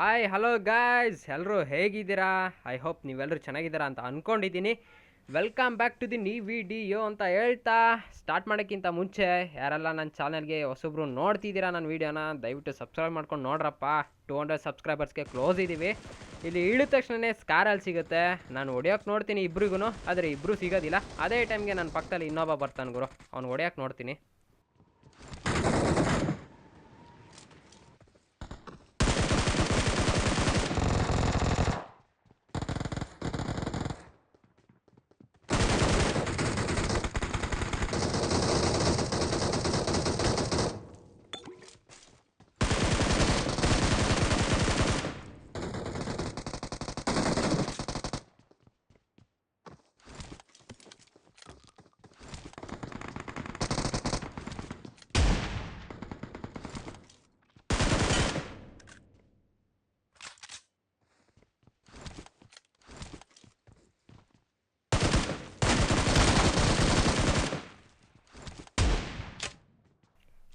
Hi hello guys ಎಲ್ಲರೂ ಹೇಗಿದ್ದೀರಾ? I hope ನೀವೆಲ್ಲರೂ ಚೆನ್ನಾಗಿದ್ದೀರಾ ಅಂತ ಅಂದ್ಕೊಂಡಿದ್ದೀನಿ welcome back to the new video ಅಂತ ಹೇಳ್ತಾ ಸ್ಟಾರ್ಟ್ ಮಾಡೋಕ್ಕಿಂತ ಮುಂಚೆ ಯಾರೆಲ್ಲ ನನ್ನ ಚಾನಲ್ಗೆ ಹೊಸಬ್ರು ನೋಡ್ತಿದ್ದೀರಾ ನನ್ನ ವೀಡಿಯೋನ ದಯವಿಟ್ಟು ಸಬ್ಸ್ಕ್ರೈಬ್ ಮಾಡ್ಕೊಂಡು ನೋಡ್ರಪ್ಪ. ಟು ಹಂಡ್ರೆಡ್ ಸಬ್ಸ್ಕ್ರೈಬರ್ಸ್ಗೆ ಕ್ಲೋಸ್ ಇದ್ದೀವಿ. ಇಲ್ಲಿ ಇಳಿದ ತಕ್ಷಣವೇ ಸ್ಕಾರಲ್ಲಿ ಸಿಗುತ್ತೆ. ನಾನು ಹೊಡಿಯೋಕೆ ನೋಡ್ತೀನಿ ಇಬ್ರಿಗೂ ಆದರೆ ಇಬ್ಬರೂ ಸಿಗೋದಿಲ್ಲ. ಅದೇ ಟೈಮ್ಗೆ ನನ್ನ ಪಕ್ಕದಲ್ಲಿ ಇನ್ನೊಬ್ಬ ಬರ್ತಾನೆ ಗುರು. ಅವ್ನು ಹೊಡಿಯೋಕೆ ನೋಡ್ತೀನಿ.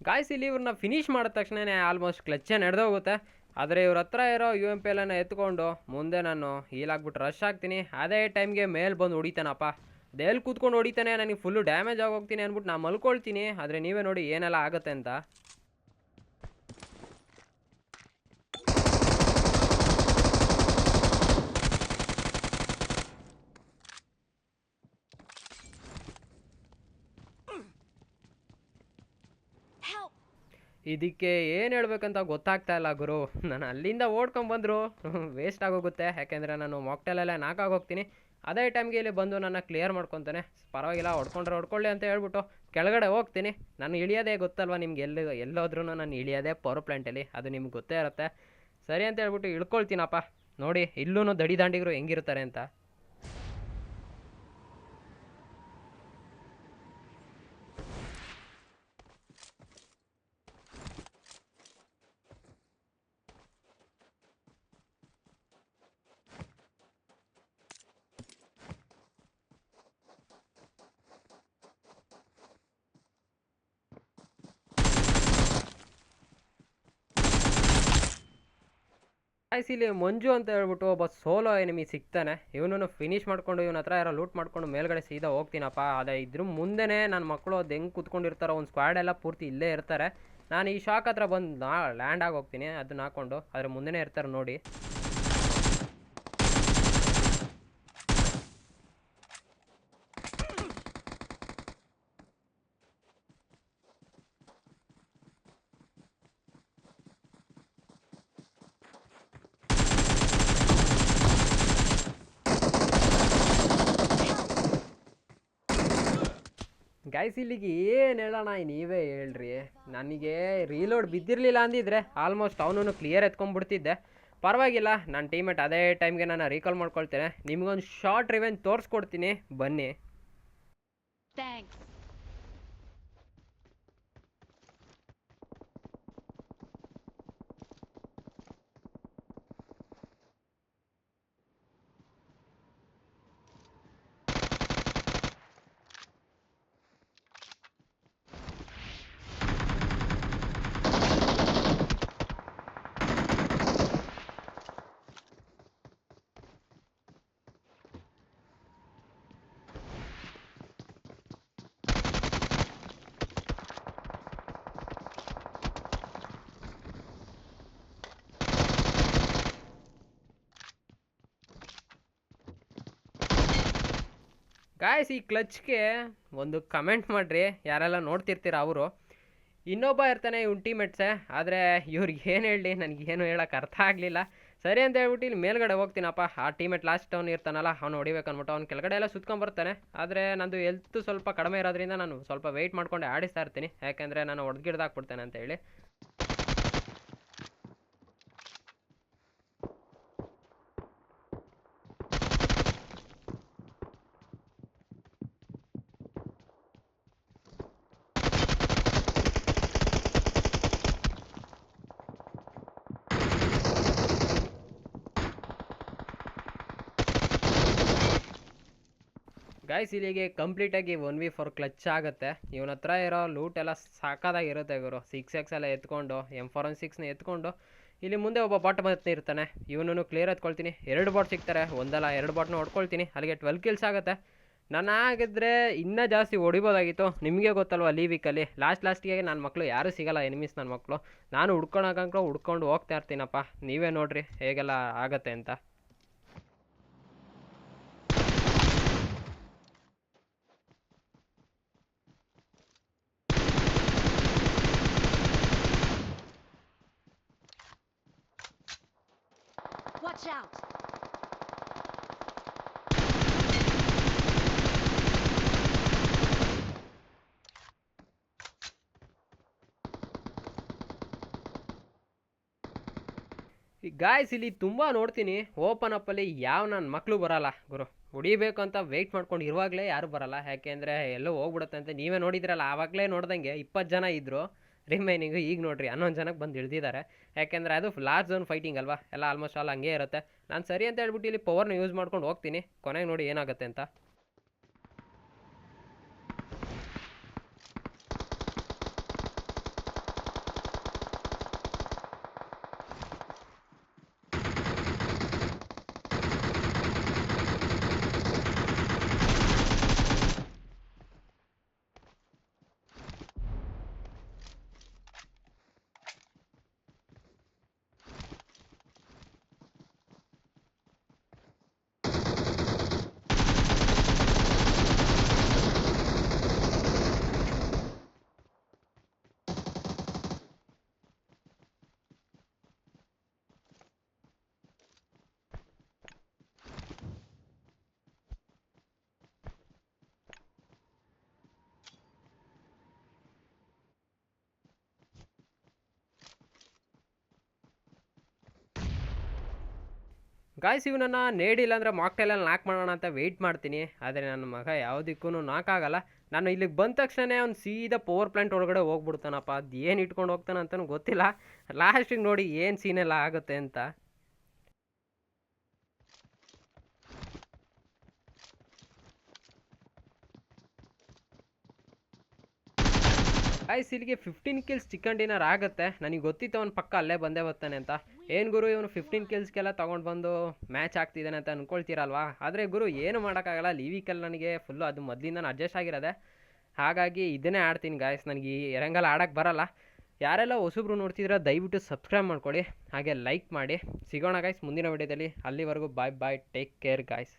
ಗಾಯ್ಸ್ ಇಲ್ಲಿ ಇವ್ರನ್ನ ಫಿನಿಶ್ ಮಾಡಿದ ತಕ್ಷಣನೇ ಆಲ್ಮೋಸ್ಟ್ ಕ್ಲಚ್ಚೇ ನಡೆದೋಗುತ್ತೆ. ಆದರೆ ಇವ್ರ ಹತ್ರ ಇರೋ ಯು ಎಂ ಪಿ ಎಲ್ಲನ ಎತ್ಕೊಂಡು ಮುಂದೆ ನಾನು ಹೀಲಾಗ್ಬಿಟ್ಟು ರಶ್ ಆಗ್ತೀನಿ. ಅದೇ ಟೈಮ್ಗೆ ಮೇಲೆ ಬಂದು ಹೊಡಿತಾನಪ್ಪ. ದೇಲ್ ಕೂತ್ಕೊಂಡು ಹೊಡಿತಾನೆ, ನನಗೆ ಫುಲ್ಲು ಡ್ಯಾಮೇಜ್ ಆಗೋಗ್ತೀನಿ ಅಂದ್ಬಿಟ್ಟು ನಾನು ಮಲ್ಕೊಳ್ತೀನಿ. ಆದರೆ ನೀವೇ ನೋಡಿ ಏನೆಲ್ಲ ಆಗುತ್ತೆ ಅಂತ. ಇದಕ್ಕೆ ಏನು ಹೇಳ್ಬೇಕಂತ ಗೊತ್ತಾಗ್ತಾ ಇಲ್ಲ ಗುರು. ನಾನು ಅಲ್ಲಿಂದ ಓಡ್ಕೊಂಬಂದರು ವೇಸ್ಟ್ ಆಗೋಗುತ್ತೆ. ಯಾಕೆಂದರೆ ನಾನು ಮಾಕ್ಟೆಲೆಲ್ಲ ನಾಕಾಗೋಗ್ತೀನಿ ಅದೇ ಟೈಮ್ಗೆ ಇಲ್ಲಿ ಬಂದು ನನ್ನ ಕ್ಲಿಯರ್ ಮಾಡ್ಕೊತಾನೆ. ಪರವಾಗಿಲ್ಲ, ಹೊಡ್ಕೊಂಡ್ರೆ ಹೊಡ್ಕೊಳ್ಳಿ ಅಂತ ಹೇಳ್ಬಿಟ್ಟು ಕೆಳಗಡೆ ಹೋಗ್ತೀನಿ. ನಾನು ಇಳಿಯೋದೇ ಗೊತ್ತಲ್ವ ನಿಮ್ಗೆ ಎಲ್ಲಿ ಎಲ್ಲೋದ್ರೂ ನಾನು ಇಳಿಯೋದೇ ಪವರ್ ಪ್ಲ್ಯಾಂಟಲ್ಲಿ ಅದು ನಿಮ್ಗೆ ಗೊತ್ತೇ ಇರುತ್ತೆ. ಸರಿ ಅಂತ ಹೇಳ್ಬಿಟ್ಟು ಇಳ್ಕೊಳ್ತೀನಪ್ಪ. ನೋಡಿ ಇಲ್ಲೂ ದಡಿ ದಾಂಡಿಗರು ಹೆಂಗಿರ್ತಾರೆ ಅಂತ. ಗಾಯ್ಸ್ ಇಲ್ಲಿ ಮಂಜು ಅಂತ ಹೇಳ್ಬಿಟ್ಟು ಒಬ್ಬ ಸೋಲೋ ಎನಿಮಿ ಸಿಗ್ತಾನೆ. ಇವನು ಫಿನಿಶ್ ಮಾಡ್ಕೊಂಡು ಇವನ ಹತ್ರ ಯಾರೋ ಲೂಟ್ ಮಾಡ್ಕೊಂಡು ಮೇಲ್ಗಡೆ ಸೀದಾ ಹೋಗ್ತೀನಪ್ಪ. ಅದೇ ಇದ್ರ ಮುಂದೆನೇ ನನ್ನ ಮಕ್ಕಳು ಅದು ಹೆಂಗೆ ಕುತ್ಕೊಂಡಿರ್ತಾರೋ ಒಂದು ಸ್ಕ್ವಾಡ್ ಎಲ್ಲ ಪೂರ್ತಿ ಇಲ್ಲೇ ಇರ್ತಾರೆ. ನಾನು ಈ ಶಾಕ್ ಹತ್ರ ಬಂದು ನಾ ಲ್ಯಾಂಡ್ ಆಗಿ ಹೋಗ್ತೀನಿ. ಅದನ್ನ ಹಾಕೊಂಡು. ಅದ್ರ ಮುಂದೆನೇ ಇರ್ತಾರೆ ನೋಡಿ. ಗೈಸ್ ಇಲ್ಲಿಗೆ ಏನು ಹೇಳೋಣ ನೀವೇ ಹೇಳ್ರಿ. ನನಗೆ ರೀಲೋಡ್ ಬಿದ್ದಿರಲಿಲ್ಲ ಅಂದಿದ್ರೆ ಆಲ್ಮೋಸ್ಟ್ ಅವನು ಕ್ಲಿಯರ್ ಎತ್ಕೊಂಡ್ಬಿಡ್ತಿದ್ದೆ. ಪರವಾಗಿಲ್ಲ ನನ್ನ ಟೀಮೇಟ್ ಅದೇ ಟೈಮ್ಗೆ ನಾನು ರೀಕಾಲ್ ಮಾಡ್ಕೊಳ್ತೇನೆ. ನಿಮಗೊಂದು ಶಾರ್ಟ್ ರಿವೆಂಜ್ ತೋರಿಸ್ಕೊಡ್ತೀನಿ. ಬನ್ನಿ. Thanks. ಗಾಯ್ಸ್ ಈ ಕ್ಲಚ್ಗೆ ಒಂದು ಕಮೆಂಟ್ ಮಾಡಿರಿ. ಯಾರೆಲ್ಲ ನೋಡ್ತಿರ್ತೀರ ಅವರು. ಇನ್ನೊಬ್ಬ ಇರ್ತಾನೆ ಇವ್ನ ಟೀಮೇಟ್ಸೆ ಆದರೆ ಇವ್ರಿಗೆ ಏನು ಹೇಳಿ? ನನಗೇನು ಹೇಳೋಕೆ ಅರ್ಥ ಆಗಲಿಲ್ಲ. ಸರಿ ಅಂತ ಹೇಳ್ಬಿಟ್ಟು ಇಲ್ಲಿ ಮೇಲ್ಗಡೆ ಹೋಗ್ತೀನಪ್ಪ. ಆ ಟೀಮೇಟ್ ಲಾಸ್ಟ್ ಅವ್ನು ಇರ್ತಾನಲ್ಲ, ಅವ್ನು ಹೊಡಿಬೇಕು ಅಂದ್ಬಿಟ್ಟು ಅವ್ನು ಕೆಳಗಡೆ ಎಲ್ಲ ಸುತ್ಕೊಂಬರ್ತಾನೆ ಆದರೆ ನಂದು ಎಲ್ತ್ ಸ್ವಲ್ಪ ಕಡಿಮೆ ಇರೋದ್ರಿಂದ ನಾನು ಸ್ವಲ್ಪ ವೆಯ್ಟ್ ಮಾಡ್ಕೊಂಡು ಆಡಿಸ್ತಾ ಇರ್ತೀನಿ. ಯಾಕೆಂದರೆ ನಾನು ಹೊಡೆದ್ಗಿಡ್ದಾಕ್ಬಿಡ್ತೇನೆ ಅಂತ ಹೇಳಿ. ಗಾಯ್ಸ್ ಇಲ್ಲಿಗೆ ಕಂಪ್ಲೀಟಾಗಿ ಒನ್ ವಿ ಫೋರ್ ಕ್ಲಚ್ ಆಗುತ್ತೆ. ಇವನ ಹತ್ರ ಇರೋ ಲೂಟ್ ಎಲ್ಲ ಸಾಕಾದಾಗಿರುತ್ತೆ ಗುರು. ಸಿಕ್ಸ್ ಎಕ್ಸ್ ಎಲ್ಲ ಎತ್ಕೊಂಡು ಎಂ ಫೋರ್ ಒನ್ ಸಿಕ್ಸ್ನ ಎತ್ಕೊಂಡು, ಇಲ್ಲಿ ಮುಂದೆ ಒಬ್ಬ ಬಾಟ್ ಮತ್ತೆ ಇರ್ತಾನೆ. ಇವನನ್ನು ಕ್ಲಿಯರ್ ಎತ್ಕೊಳ್ತೀನಿ. ಎರಡು ಬಾಟ್ ಸಿಗ್ತಾರೆ. ಒಂದಲ್ಲ ಎರಡು ಬಾಟ್ನ ಹೊಡ್ಕೊಳ್ತೀನಿ. ಅಲ್ಲಿಗೆ ಟ್ವೆಲ್ ಕಿಲ್ಸ್ ಆಗುತ್ತೆ. ನಾನು ಆಗಿದ್ರೆ ಇನ್ನೂ ಜಾಸ್ತಿ ಹೊಡಿಬೋದಾಗಿತ್ತು. ನಿಮಗೆ ಗೊತ್ತಲ್ವ ಲೀ ವೀಕಲ್ಲಿ ಲಾಸ್ಟ್ ಲಾಸ್ಟಿಗೆ ನನ್ನ ಮಕ್ಕಳು ಯಾರೂ ಸಿಗಲ್ಲ ಎನಿಮೀಸ್ ನನ್ನ ಮಕ್ಕಳು ನಾನು ಹುಡ್ಕೊಳಕಂಕ್ರು ಹುಡ್ಕೊಂಡು ಹೋಗ್ತಾ ಇರ್ತೀನಪ್ಪ. ನೀವೇ ನೋಡಿರಿ ಹೇಗೆಲ್ಲ ಆಗತ್ತೆ ಅಂತ. Watch out. ಗಾಯ್ಸ್ ಇಲ್ಲಿ ತುಂಬ ನೋಡ್ತೀನಿ. ಓಪನ್ ಅಪ್ಪಲ್ಲಿ ಯಾವ ನನ್ನ ಮಕ್ಕಳು ಬರಲ್ಲ ಗುರು. ಹೊಡಿಬೇಕು ಅಂತ ವೆಯ್ಟ್ ಮಾಡ್ಕೊಂಡು ಇರುವಾಗಲೇ ಯಾರು ಬರಲ್ಲ. ಯಾಕೆಂದರೆ ಎಲ್ಲೋ ಹೋಗ್ಬಿಡುತ್ತೆ ಅಂತ ನೀವೇ ನೋಡಿದ್ರಲ್ಲ, ಆವಾಗಲೇ ನೋಡ್ದಂಗೆ ಇಪ್ಪತ್ತು ಜನ ಇದ್ದರು ರಿಮೈನಿಂಗು ಈಗ ನೋಡ್ರಿ ಹನ್ನೊಂದು ಜನಕ್ಕೆ ಬಂದು ಇಳಿದಿದ್ದಾರೆ ಯಾಕೆಂದರೆ ಅದು ಲಾಸ್ಟ್ ಝೋನ್ ಫೈಟಿಂಗ್ ಅಲ್ವಾ? ಎಲ್ಲ ಆಲ್ಮೋಸ್ಟ್ ಆಲ್ ಹಂಗೆ ಇರುತ್ತೆ. ನಾನು ಸರಿ ಅಂತ ಹೇಳ್ಬಿಟ್ಟು ಇಲ್ಲಿ ಪವರ್ನ ಯೂಸ್ ಮಾಡ್ಕೊಂಡು ಹೋಗ್ತೀನಿ. ಕೊನೆಗೆ ನೋಡಿ ಏನಾಗುತ್ತೆ ಅಂತ. ಗಾಯ್ಸ್ ಇವನನ್ನು ನೇಡಿಲ್ಲ ಅಂದರೆ ಮಾಕ್ಟೈಲಲ್ಲಿ ನಾಕ್ ಮಾಡೋಣ ಅಂತ ವೆಯ್ಟ್ ಮಾಡ್ತೀನಿ. ಆದರೆ ನನ್ನ ಮಗ ಯಾವುದಕ್ಕೂ ನಾಕಾಗಲ್ಲ ನಾನು ಇಲ್ಲಿಗೆ ಬಂದ ತಕ್ಷಣ ಅವ್ನು ಸೀದಾ ಪವರ್ ಪ್ಲಾಂಟ್ ಒಳಗಡೆ ಹೋಗ್ಬಿಡ್ತಾನಪ್ಪ. ಅದು ಏನು ಇಟ್ಕೊಂಡು ಹೋಗ್ತಾನೆ ಅಂತಲೂ ಗೊತ್ತಿಲ್ಲ. ಲಾಸ್ಟಿಗೆ ನೋಡಿ ಏನು ಸೀನೆಲ್ಲ ಆಗುತ್ತೆ ಅಂತ. ಗಾಯ್ಸ್ ಇಲ್ಲಿಗೆ ಫಿಫ್ಟೀನ್ ಕಿಲ್ಸ್ ಚಿಕನ್ ಡಿನ್ನರ್ ಆಗುತ್ತೆ. ನನಗೆ ಗೊತ್ತಿತ್ತು ಅವ್ನು ಪಕ್ಕ ಅಲ್ಲೇ ಬಂದೇ ಬರ್ತಾನೆ ಅಂತ. ಏನು ಗುರು, ಇವನು ಫಿಫ್ಟೀನ್ ಕಿಲ್ಸ್ಗೆಲ್ಲ ತೊಗೊಂಡು ಬಂದು ಮ್ಯಾಚ್ ಆಗ್ತಿದ್ದಾನೆ ಅಂತ ಅಂದ್ಕೊಳ್ತೀರಲ್ವಾ ಆದರೆ ಗುರು, ಏನು ಮಾಡೋಕ್ಕಾಗಲ್ಲ. ಲೀವಿಕಲ್ಲಿ ನನಗೆ ಫುಲ್ಲು ಅದು ಮೊದಲಿಂದ ಅಡ್ಜಸ್ಟ್ ಆಗಿರೋದೆ. ಹಾಗಾಗಿ ಇದನ್ನೇ ಆಡ್ತೀನಿ ಗಾಯ್ಸ್ ನನಗೆ ಈ ಎರಂಗಲ್ ಆಡೋಕ್ಕೆ ಬರಲ್ಲ. ಯಾರೆಲ್ಲ ಹೊಸಬ್ರು ನೋಡ್ತಿದ್ರೆ ದಯವಿಟ್ಟು ಸಬ್ಸ್ಕ್ರೈಬ್ ಮಾಡ್ಕೊಳ್ಳಿ. ಹಾಗೆ ಲೈಕ್ ಮಾಡಿ. ಸಿಗೋಣ ಗಾಯ್ಸ್ ಮುಂದಿನ ವಿಡಿಯೋದಲ್ಲಿ ಅಲ್ಲಿವರೆಗೂ bye bye take care guys